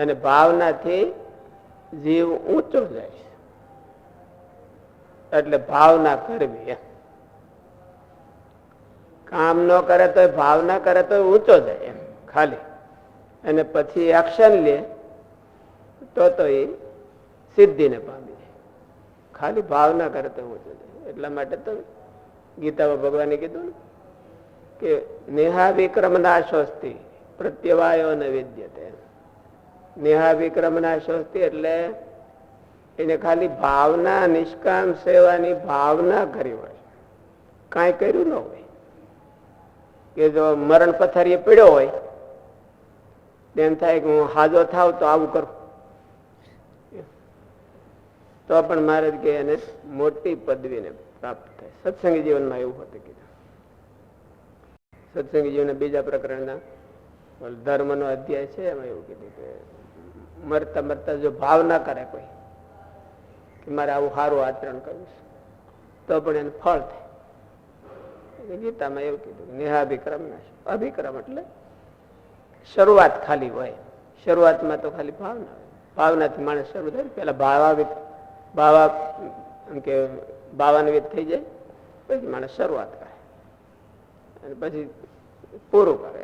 અને ભાવનાથી જીવ ઊંચો જાય એટલે ભાવના કરવી કામ ન કરે તો ભાવના કરે તો ઊંચો જાય એમ, ખાલી. અને પછી એક્શન લે તો તો એ સિદ્ધિને પામી જાય. ખાલી ભાવના કરે તો ઊંચો જાય. એટલા માટે તો ગીતામાં ભગવાને કીધું કે નેહા વિક્રમ નાશોસ્તી પ્રત્યવાયો ન વિદ્યતે. નેહા વિક્રમ નાશોસ્તી એટલે એને ખાલી ભાવના, નિષ્કામ સેવાની ભાવના કરી હોય કાંઈ કર્યું ન હોય. કે જો મરણ પથારીએ પીડ્યો હોય એમ થાય કે હું હાજો થાવ તો આવું કરું. તો પણ મહારાજ કે એને મોટી પદવીને પ્રાપ્ત થાય. સત્સંગી જીવનમાં એવું હતું કીધું સત્સંગી જીવન બીજા પ્રકરણના, ધર્મનો અધ્યાય છે, એમાં એવું કીધું કે મરતા મરતા જો ભાવ ના કરે કોઈ, કે મારે આવું સારું આચરણ કરવું છે, તો પણ એને ફળ થાય. ગીતામાં એવું કીધું, નેહાભિક્રમ ના અભિક્રમ એટલે શરૂઆત ખાલી હોય. શરૂઆતમાં તો ખાલી ભાવના હોય. ભાવનાથી માણસ શરૂ થાય પેલા ભાવાવિત, ભાવા, એમ કે ભાવાન્વિત થઈ જાય, પછી માણસ શરૂઆત કરે. અને પછી પૂરું કરે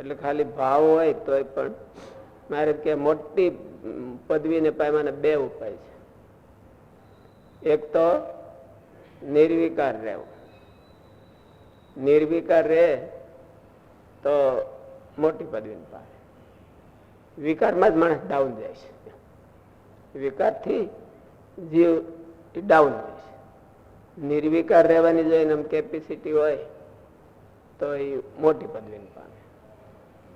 એટલે ખાલી ભાવ હોય તોય પણ મારે કે મોટી પદવીને પામવાના બે ઉપાય છે. એક તો નિર્વિકાર રહેવું. નિર્વિકાર રહે તો મોટી પદવી પામે વિકારમાં જ માણસ ડાઉન જાય છે. વિકારથી જીવ ડાઉન જાય છે. નિર્વિકાર રહેવાની જો એમ કેપેસિટી હોય તો એ મોટી પદવી પામે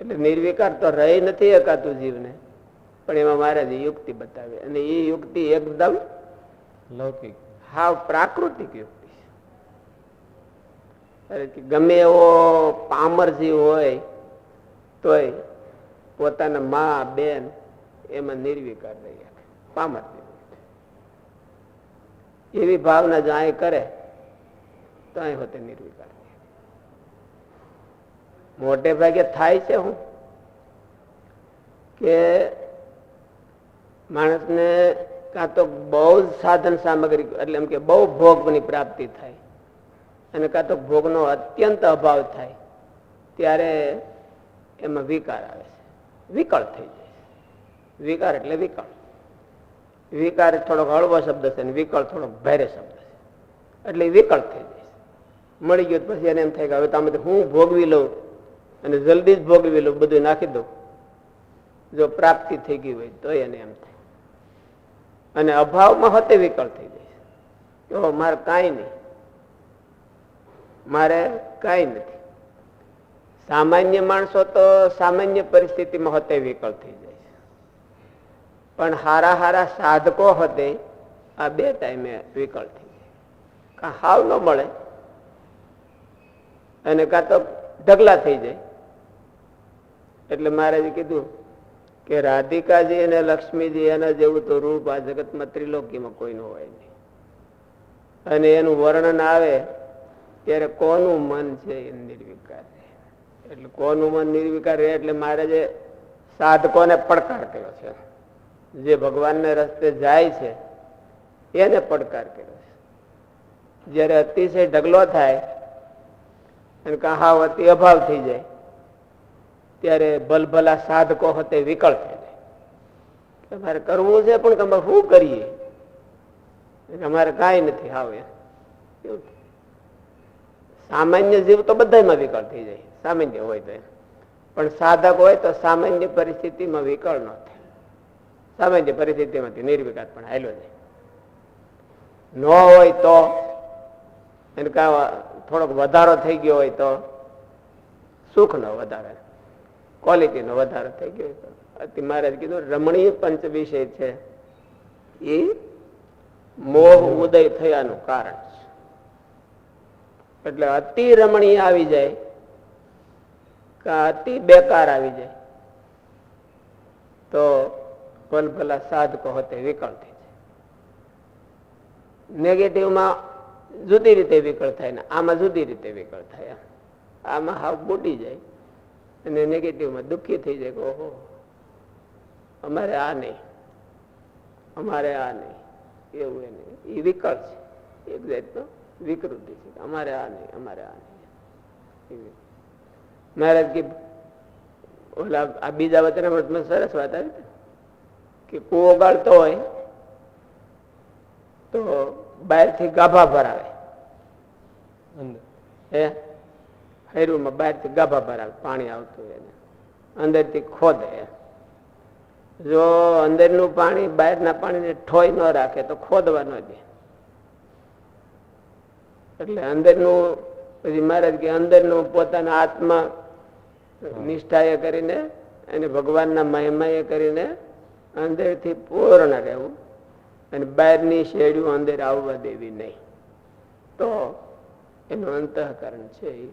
એટલે નિર્વિકાર તો રહી નથી એકાતું જીવને. પણ એમાં મહારાજે યુક્તિ બતાવી. અને એ યુક્તિ એકદમ લૌકિક. હાવ પ્રાકૃતિક યુક્તિ ગમે એવો પામર જીવ હોય તોય પોતાના મા બેન એમાં નિર્વિકાર રહી પામર જીવ. એવી ભાવના જો અહીં કરે તો અહીં હોતે નિર્વિકાર. મોટે ભાગે થાય છે હું, કે માણસને કાં તો બહુ જ સાધન સામગ્રી, એટલે એમ કે બહુ ભોગની પ્રાપ્તિ થાય અને કાં તો ભોગનો અત્યંત અભાવ થાય, ત્યારે એમાં વિકાર આવે છે. વિકળ થઈ જાય વિકાર એટલે વિકળ. વિકાર થોડોક હળવો શબ્દ છે અને વિકળ થોડોક ભારે શબ્દ છે. એટલે વિકળ થઈ જાય મળી ગયો પછી એને એમ થાય કે હવે તમે હું ભોગવી લઉં. અને જલ્દી જ ભોગવી લો બધું નાખી દઉં. જો પ્રાપ્તિ થઈ ગઈ હોય તો એને એમ થાય. અને અભાવમાં હતે વિકળ થઈ જાય. તો મારે કાંઈ નહીં. મારે કાંઈ નથી. સામાન્ય માણસો તો સામાન્ય પરિસ્થિતિમાં હતે વિકળ થઈ જાય પણ હારા હારા સાધકો હતે આ બે ટાઈમે વિકળ થઈ જાય. કાં હાવ ન મળે. અને કાં તો ઢગલા થઈ જાય. એટલે મહારાજે કીધું કે રાધિકાજી અને લક્ષ્મીજી એના જેવું તો રૂપ આ જગતમાં ત્રિલોકીમાં કોઈનું હોય નહીં. અને એનું વર્ણન આવે ત્યારે કોનું મન છે એ નિર્વિકાર એટલે કોનું મન નિર્વિકાર રહે એટલે મહારાજે સાધકોને પડકાર કર્યો છે. જે ભગવાનને રસ્તે જાય છે, એને પડકાર કર્યો છે. જ્યારે અતિશય ઢગલો થાય અને કહાવ અતિ અભાવ થઈ જાય. ત્યારે ભલભલા સાધકો હોતે વિકળ થઈ જાય. કે મારે કરવું છે પણ તમે શું કરીએ? અમારે કાંઈ નથી હાવ એમ એવું સામાન્ય જીવ તો બધામાં વિકળ થઈ જાય. સામાન્ય હોય તો પણ સાધક હોય તો સામાન્ય પરિસ્થિતિમાં વિકળ ન થાય. સામાન્ય પરિસ્થિતિમાંથી નિર્વિકાર પણ હાલો જાય. ન હોય તો, એને કા થોડોક વધારો થઈ ગયો હોય તો સુખનો વધારે. ક્વોલિટીનો વધારો થઈ ગયો અતિ મહારાજ કીધું, રમણીય પંચ વિષય છે. એ મોહ ઉદય થયાનું કારણ છે. એટલે અતિ રમણીય આવી જાય કે અતિ બેકાર આવી જાય, તો ભલભલા સાધકો હોતે વિકળ થઈ જાય નેગેટિવમાં જુદી રીતે વિકળ થાય ને, આમાં જુદી રીતે વિકળ થાય આમાં હાવ બુટી જાય. અને નેગેટિવમાં દુઃખી થઈ જાય કે ઓહો અમારે આ નહીં અમારે આ નહીં એવું એને. એ વિકલ્પ છે. એક જાતનો વિકૃતિ છે અમારે આ નહીં અમારે આ નહીં. મહારાજ કે ઓલા આ બીજા વચનામૃતમાં સરસ વાત આવી કે કૂવો ગાળતો હોય તો બહારથી ગાભા ભરાવે. હે? હૈરુમાં બહારથી ગાભા ભરાવે, પાણી આવતું એને. અંદરથી ખોદે. જો અંદરનું પાણી બહારના પાણીને ઠોઈ ન રાખે તો ખોદવા ન દે. એટલે અંદરનું, પછી મહારાજ કે અંદરનું પોતાના આત્મા નિષ્ઠાએ કરીને અને ભગવાનના મહિમાએ કરીને અંદરથી પૂર્ણ રહેવું અને બહારની શેડીઓ અંદર આવવા દેવી નહીં. તો એનું અંતઃકરણ છે ઈ.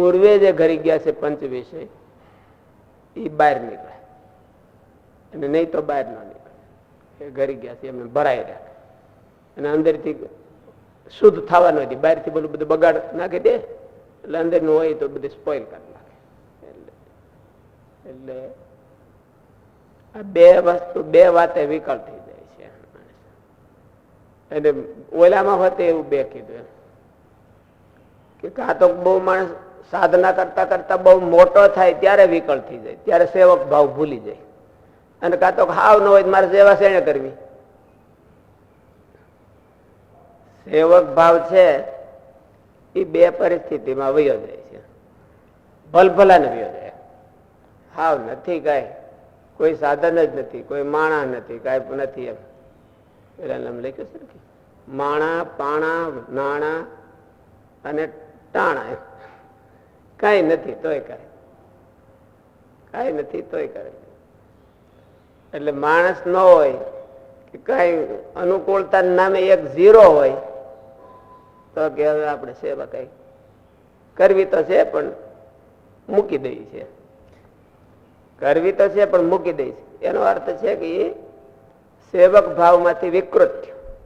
પૂર્વે જે ઘરી ગયા છે પંચ વિષય એ બહાર નીકળે. અને નહીં તો બહાર ન નીકળે. એ ઘરી ગયા છે, એમને ભરાઈ રાખે. અને અંદરથી શુદ્ધ થવા નથી. બહારથી બધું બધું બગાડ નાખી દે એટલે અંદરનું હોય તો બધું સ્પોઇલ કરી નાખે. એટલે એટલે આ બે વસ્તુ, બે વાતે વિકલ્પ થઈ જાય છે એટલે ઓલામાં હોતે એવું બે કીધું કે કાં તો બહુ માણસ સાધના કરતા કરતા બહુ મોટો થાય ત્યારે વિકળ થઈ જાય, ત્યારે સેવક ભાવ ભૂલી જાય. અને કાં તો હાવ ન હોય મારે સેવા શેણે કરવી? સેવક ભાવ છે એ બે પરિસ્થિતિમાં વયો જાય છે. ભલભલાને વયો જાય. હાવ નથી કાંઈ. કોઈ સાધન જ નથી, કોઈ માણા નથી, કાંઈ નથી એમ. પેલા લખ્યું છે માણા, પાણા, નાણા અને ટાણા એમ. કાંઈ નથી, તોય કરે. કઈ નથી, તોય કરે. એટલે માણસ ન હોય કે કઈ અનુકૂળતા નામે એક ઝીરો હોય, તો કે હવે આપણે સેવા કઈ. કરવી તો છે, પણ મૂકી દઈ છે. કરવી તો છે, પણ મૂકી દઈ છે. એનો અર્થ છે કે સેવક ભાવમાંથી વિકૃત થયો.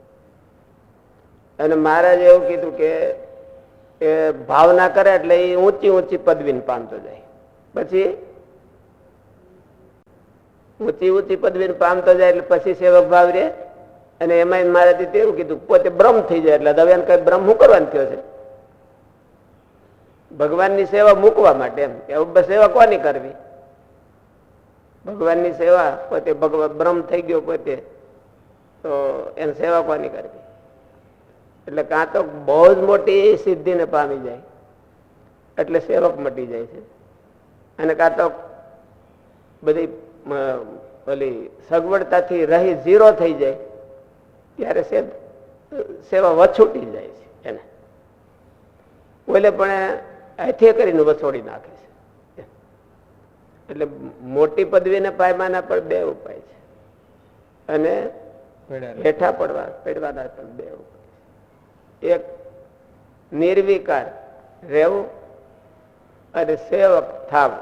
અને મહારાજે એવું કીધું કે એ ભાવના કરે એટલે એ ઊંચી ઊંચી પદવીને પામતો જાય. પછી? ઊંચી ઊંચી પદવીને પામતો જાય એટલે પછી સેવક ભાવ રે અને એમાં મારાથી તેવું કીધું, પોતે બ્રહ્મ થઈ જાય એટલે દવે કઈ બ્રહ્મ શું કરવાનું થયો છે? ભગવાનની સેવા મૂકવા માટે એમ એવું સેવા કોની કરવી? ભગવાનની સેવા પોતે ભગવાન બ્રહ્મ થઈ ગયો પોતે, તો એની સેવા કોની કરવી? એટલે કાં તો બહુ જ મોટી સિદ્ધિને પામી જાય. એટલે સેવક મટી જાય છે. અને કાં તો બધી ઓલી સગવડતાથી રહી ઝીરો થઈ જાય ત્યારે સેવા વછૂટી જાય છે એને. ઓલે પણ હાથે કરીને વછોડી નાખે છે. એટલે મોટી પદવીને પાયમાના પણ બે ઉપાય છે. અને હેઠા પડવા પડવાના પણ બે ઉપાય. એક નિર્વિકાર રહેવું અને સેવક થાવ.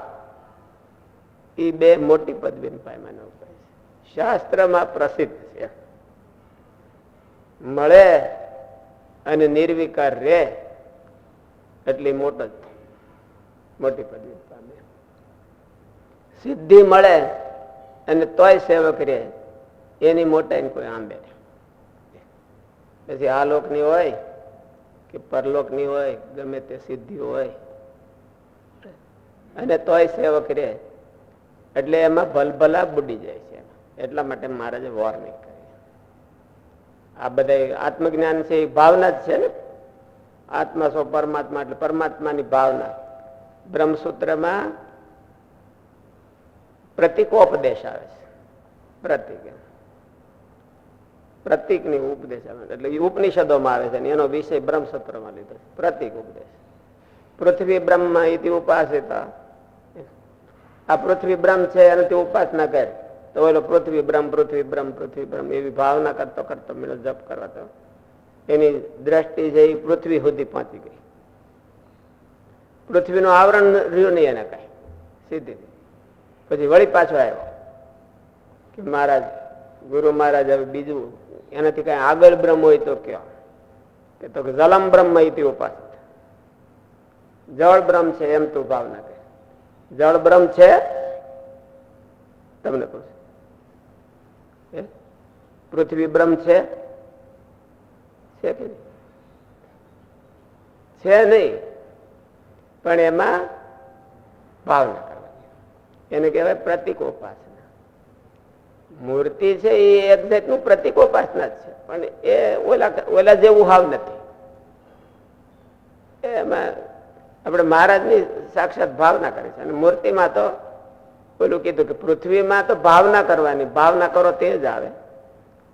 એ બે મોટી પદવી પાયમાનો ઉપાય છે. શાસ્ત્રમાં પ્રસિદ્ધ છે. મળે અને નિર્વિકાર રહે એટલી મોટો જ મોટી પદવી પામે. સિદ્ધિ મળે અને તોય સેવક રહે, એની મોટાઈ કોઈ આંબે. પછી આ લોકની હોય કે પરલોકની હોય, ગમે તે સિદ્ધિ હોય. અને તોય સેવક રે એટલે એમાં ભલભલા બુડી જાય છે એટલા માટે મહારાજે વોર્નિંગ કરી. આ બધા આત્મજ્ઞાન છે એ ભાવના જ છે ને? આત્મા સો પરમાત્મા એટલે પરમાત્માની ભાવના. બ્રહ્મસૂત્રમાં પ્રતિકોપદેશ આવે છે. પ્રતિક. પ્રતિકની ઉપદેશ એટલે ઉપનિષદોમાં આવે છે એનો વિષય બ્રહ્મસૂત્રમાં લીધો છે. પ્રતિક ઉપદેશ. પૃથ્વી બ્રહ્મ ઇતિ ઉપાસિતા. આ પૃથ્વી બ્રહ્મ છે, એનાથી ઉપાસના કર. તો ઓલો પૃથ્વી બ્રહ્મ પૃથ્વી બ્રહ્મ પૃથ્વી બ્રહ્મ, એવી ભાવના કરતો કરતો મેળો જપ કરવા એની દ્રષ્ટિ છે એ પૃથ્વી સુધી પહોંચી ગઈ. પૃથ્વીનું આવરણ રહ્યું નહીં એને કઈ. સીધી પછી વળી પાછો આવ્યો કે મહારાજ, ગુરુ મહારાજ હવે બીજું એનાથી કઈ આગળ બ્રહ્મ હોય તો કયો? કે તો જલમ બ્રહ્મ ઉપાસિત. જળ બ્રહ્મ છે એમ તું ભાવના કરે જળ બ્રહ્મ છે? તમને કહું પૃથ્વી બ્રહ્મ છે? કે? છે નહીં. પણ એમાં ભાવના કરવાની. એને કહેવાય પ્રતિકોપાસના મૂર્તિ છે એ એક જાતનું પ્રતિકોપાસના છે. પણ એ ઓલા ઓલા જેવું હાવ નથી. એમાં આપણે મહારાજની સાક્ષાત ભાવના કરી છે. અને મૂર્તિમાં તો પેલું કીધું કે પૃથ્વીમાં તો ભાવના કરવાની. ભાવના કરો તે જ આવે.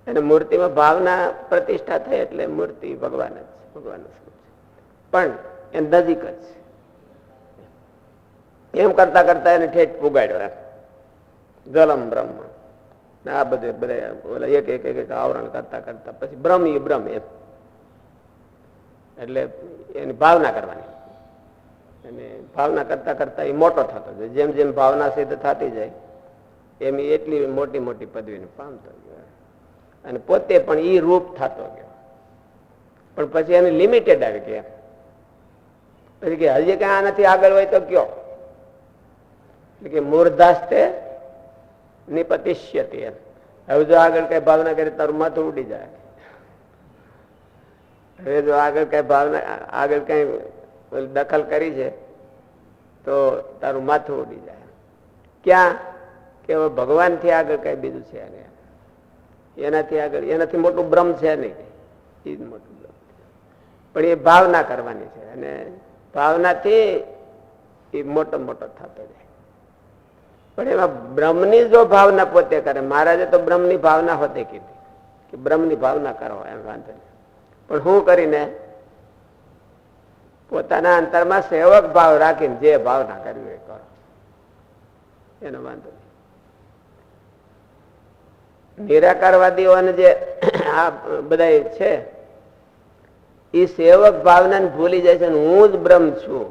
અને મૂર્તિમાં ભાવના પ્રતિષ્ઠા થઈ એટલે મૂર્તિ ભગવાન જ છે. ભગવાન પણ એ નજીક જ છે. એમ કરતા કરતા એને ઠેઠ પુગાડ્યો જલમ બ્રહ્મ. આ બધે ઓલા એક એક એક આવરણ કરતા કરતા પછી બ્રહ્મ એ બ્રહ્મ એમ. એટલે એની ભાવના કરવાની. અને ભાવના કરતા કરતા એ મોટો થતો જાય. જેમ જેમ ભાવના સિદ્ધ થતી જાય, એમ એટલી મોટી મોટી પદવીને પામતો ગયો. અને પોતે પણ ઈ રૂપ થતો ગયો. પણ પછી એને લિમિટેડ આવી ગયા. પછી કે હજી કઈ આનાથી આગળ હોય તો કયો? એટલે કે મૂર્ધાસ્તે નિપતિષ્યતિ. હવે જો આગળ કઈ ભાવના કરી તારું માથું ઉડી જાય. હવે જો આગળ કઈ ભાવના, આગળ કઈ દખલ કરી છે, તો તારું માથું ઉડી જાય. ક્યાં? કે હવે ભગવાનથી આગળ કઈ બીજું છે નહીં. એનાથી આગળ, એનાથી મોટું બ્રહ્મ છે નહીં. એ મોટું બ્રહ્મ પણ એ ભાવના કરવાની છે. અને ભાવનાથી એ મોટો મોટો થતો જાય. પણ એમાં બ્રહ્મની જો ભાવના પોતે કરે, મહારાજે તો બ્રહ્મની ભાવના હોતે કીધી કે બ્રહ્મની ભાવના કરો, એમ વાંધો નહીં. પણ હું કરીને પોતાના અંતરમાં સેવક ભાવ રાખીને જે ભાવના કરવી એ કરો. એનો વાંધો નિરાકારવાદીઓને જે આ બધા છે એ સેવક ભાવનાને ભૂલી જાય છે હું જ બ્રહ્મ છું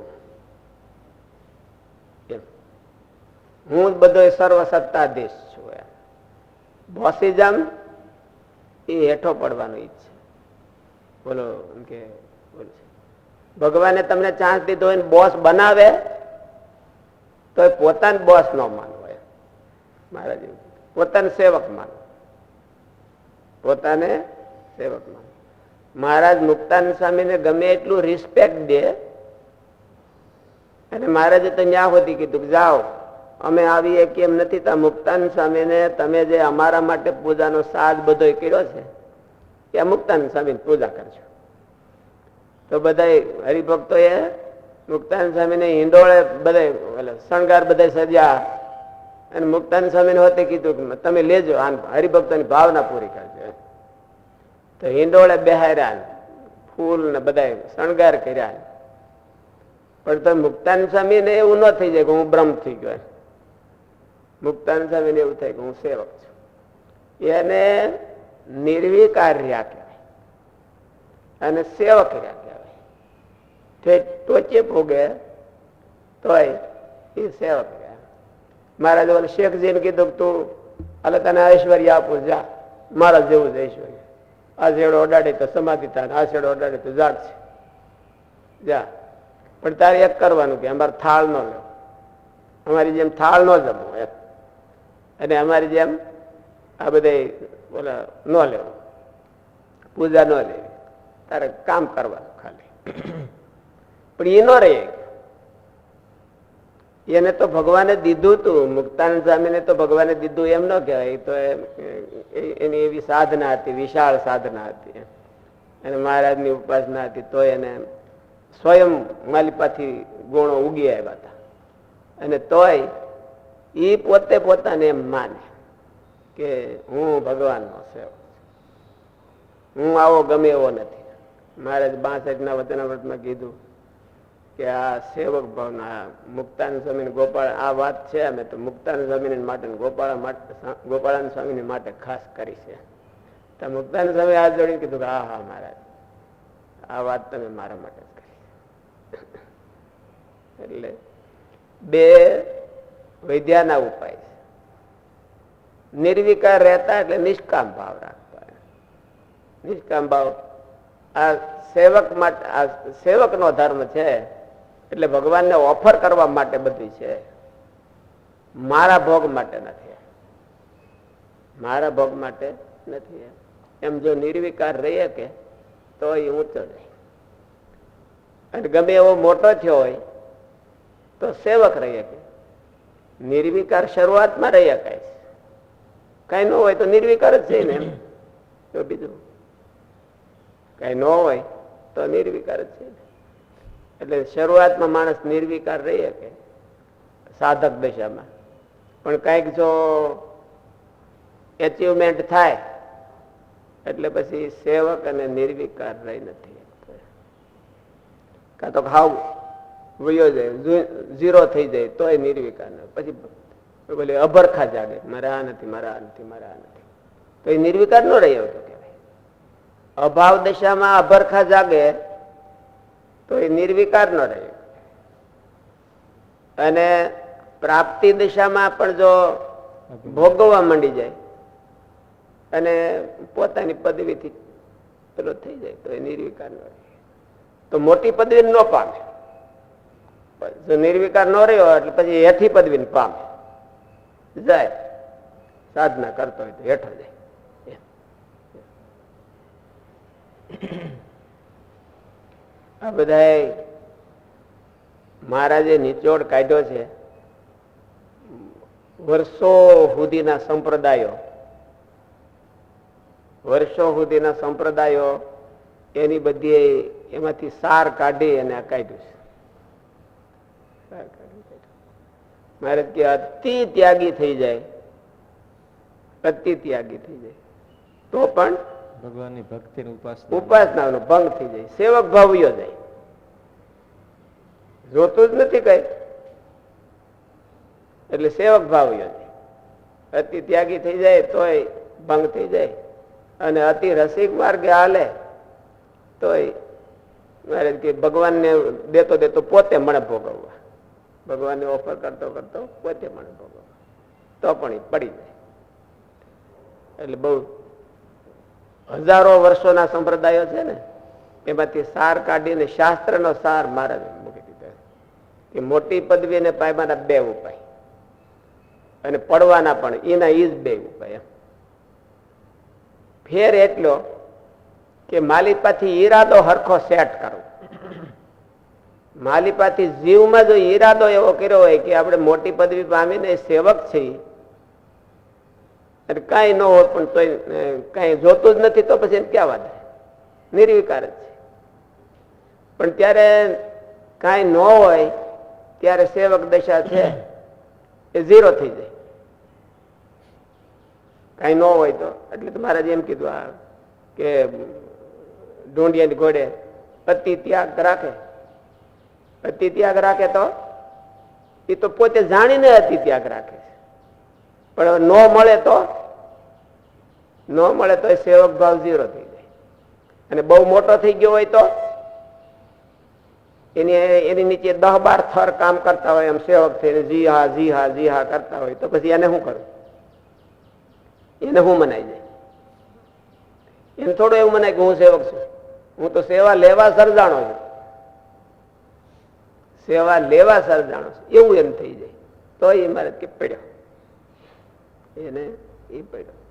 એમ. હું જ બધો સર્વસત્તાધીશ છું એમ. બોસિઝમ એ હેઠો પડવાનું ઈચ્છે. બોલો, એમ કે ભગવાને તમને ચાન્સ દીધો હોય બોસ બનાવે તો એ પોતાને બોસ ન માનવો એમ. મહારાજ, પોતાને સેવક માનવો. પોતાને સેવક માનવો. મહારાજ મુક્તાન સ્વામીને ગમે એટલું રિસ્પેક્ટ દે, અને મહારાજે તો ન્યા સુધી કીધું જાઓ. અમે આવીએ કેમ નથી, તો મુક્તાનંદ સ્વામીને તમે જે અમારા માટે પૂજાનો સાજ બધો કર્યો છે એ મુક્તાન સ્વામી પૂજા કરજો. તો બધા એ મુક્તાનંદ સ્વામીને હિંડોળે બધા ઓલા શણગાર બધા સજ્યા અને મુક્તાનંદ સ્વામીને હોતે કીધું કે તમે લેજો આ હરિભક્તોની ભાવના પૂરી કરજો તો હિંડોળે બેહાર્યા ફૂલ ને બધા શણગાર કર્યા. પણ તો સ્વામી સ્વામીને એવું ન થઈ જાય કે હું બ્રહ્મ થઈ ગયો સામે સ્વામીને એવું થાય કે હું સેવક છું. એને નિર્વિકાર રહ્યા કહેવાય. અને સેવક રહ્યા કહેવાય. ટોચે ભોગે તોય એ સેવક રહ્યા. મહારાજ ઓલે શેખજીને કીધું તું અલગ તને ઐશ્વર્ય આપું, જા. મારા જેવું જ ઐશ્વર્ય. આ શેડો અડાડે તો સમાધિ થાય, આ શેડો અડાડે તો જાગશે જા. પણ તારે એક કરવાનું કે અમારે થાળ ન લેવો. અમારી જેમ થાળ ન જમો એમ અને અમારી જેમ આ બધા બોલા ન લેવું. પૂજા ન લેવી. તારે કામ કરવાનું ખાલી. પણ એ ન રહે એને તો ભગવાને દીધું તું. મુક્તાનંદ સ્વામીને તો ભગવાને દીધું એમ ન કહેવાય. તો એની એવી સાધના હતી, વિશાળ સાધના હતી અને મહારાજની ઉપાસના હતી, તો એને સ્વયં માલિપાથી ગુણો ઉગી આવ્યા હતા. અને તોય એ પોતે પોતાને એમ માને કે હું ભગવાનનો સેવક હું આવો ગમે એવો નથી. મહારાજ બાસઠના ના વચનામૃતમાં કીધું કે આ સેવક ભાવના મુક્તાન સ્વામી ગોપાળ, આ વાત છે અમે તો મુક્તાન સ્વામી માટે, ગોપાળ માટે ગોપાળાન સ્વામીની માટે ખાસ કરી છે. તો મુક્તાન સ્વામી હાથ જોડીને કીધું કે હા હા, મહારાજ, આ વાત તમે મારા માટે કરી એટલે બે વૈદ્યાના ઉપાય છે. નિર્વિકાર રહેતા એટલે નિષ્કામ ભાવ રાખતા નિષ્કામ ભાવ આ સેવક માટે, આ સેવકનો ધર્મ છે, એટલે ભગવાનને ઓફર કરવા માટે બધી છે. મારા ભોગ માટે નથી. મારા ભોગ માટે નથી. એમ. જો નિર્વિકાર રહીએ કે તો એ ઊંચો નહીં. અને ગમે એવો મોટો થયો હોય, તો સેવક રહીએ કે નિર્વિકાર શરૂઆતમાં રહી શકાય કઈ ન હોય તો નિર્વિકાર જ છે ને એમ. તો બીજું? કઈ ન હોય તો નિર્વિકાર જ છે એટલે શરૂઆતમાં માણસ નિર્વિકાર રહી શકે. સાધક દશામાં. પણ કંઈક જો એચિવમેન્ટ થાય, એટલે પછી સેવક અને નિર્વિકાર રહી નથી કાં તો ખાવ. વયો જાય ઝીરો થઈ જાય, તોય નિર્વિકાર પછી બોલે, અભરખા જાગે, મારે આ નથી, મારે આ નથી, મારે આ નથી. તો એ નિર્વિકાર ન રહી આવતો કહેવાય. અભાવ દશામાં અભરખા જાગે, તો એ નિર્વિકાર ન રહે. અને પ્રાપ્તિ દિશામાં પણ જો ભોગવવા માંડી જાય, અને પોતાની પદવીથી પેલો થઈ જાય, તો એ નિર્વિકાર ન રહે. તો મોટી પદવી ન પામે. જો નિર્વિકાર ન રહ્યો એટલે પછી હેઠી પદવી પામે જાય સાધના કરતો હોય તો હેઠો જાય. આ બધા મહારાજે નિચોડ કાઢ્યો છે, વર્ષો સુધીના સંપ્રદાયો, વર્ષો સુધીના સંપ્રદાયો એની બધી એમાંથી સાર કાઢી અને આ કાઢ્યું છે. મહારાજ કે અતિ ત્યાગી થઈ જાય. અતિ ત્યાગી થઈ જાય. તો પણ ભગવાનની ભક્તિ ઉપાસના. ઉપાસનાનો ભંગ થઈ જાય. સેવક ભાવ્યો જાય. જોતું જ નથી કઈ. એટલે સેવક ભાવ જાય. અતિ ત્યાગી થઈ જાય તોય ભંગ થઈ જાય. અને અતિ રસિક માર્ગે હાલે તોય મારે કે ભગવાનને દેતો દેતો પોતે મને ભોગવવા. ભગવાનને ઓફર કરતો કરતો પોતે મને ભોગવ. તો પણ એ પડી જાય. એટલે બહુ હજારો વર્ષોના સંપ્રદાયો છે ને, એમાંથી સાર કાઢીને શાસ્ત્રનો સાર મારા મૂકી દીધો. કે મોટી પદવી અને પાયમાના બે ઉપાય. અને પડવાના પણ, એના ઈ જ બે ઉપાય ફેર એટલો કે માલિપાથી ઈરાદો હરખો સેટ કરો. માલિપાથી જીવમાં જો ઈરાદો એવો કર્યો હોય કે આપણે મોટી પદવી પામીને સેવક છીએ કાંઈ ન હોય પણ તોય કઈ જોતું જ નથી તો પછી ક્યાં વાત નિર્વિકાર જ છે. પણ ત્યારે કાંઈ ન હોય, ત્યારે સેવક દશા છે એ ઝીરો થઈ જાય. કાંઈ ન હોય તો, એટલે તો મહારાજ એમ કીધું આ કે ઢોંડિયાની ઘોડે પતિ ત્યાગ રાખે. અતિ ત્યાગ રાખે તો? એ તો પોતે જાણીને અતિ ત્યાગ રાખે છે. પણ ન મળે તો? ન મળે તો એ સેવક ભાવ ઝીરો થઈ જાય. અને બહુ મોટો થઈ ગયો હોય તો? એની એની નીચે દહ બાર થર કામ કરતા હોય, એમ સેવક થઈને જી હા જી હા જી હા કરતા હોય, તો પછી એને શું કરું એને શું મનાઈ જાય? એને થોડું એવું મનાય કે હું સેવક છું. હું તો સેવા લેવા સર્જાણો છું. સેવા લેવા સર્જાણો છું. એવું એમ થઈ જાય. તો એ મારે કે પડ્યો. એને એ પડ્યો.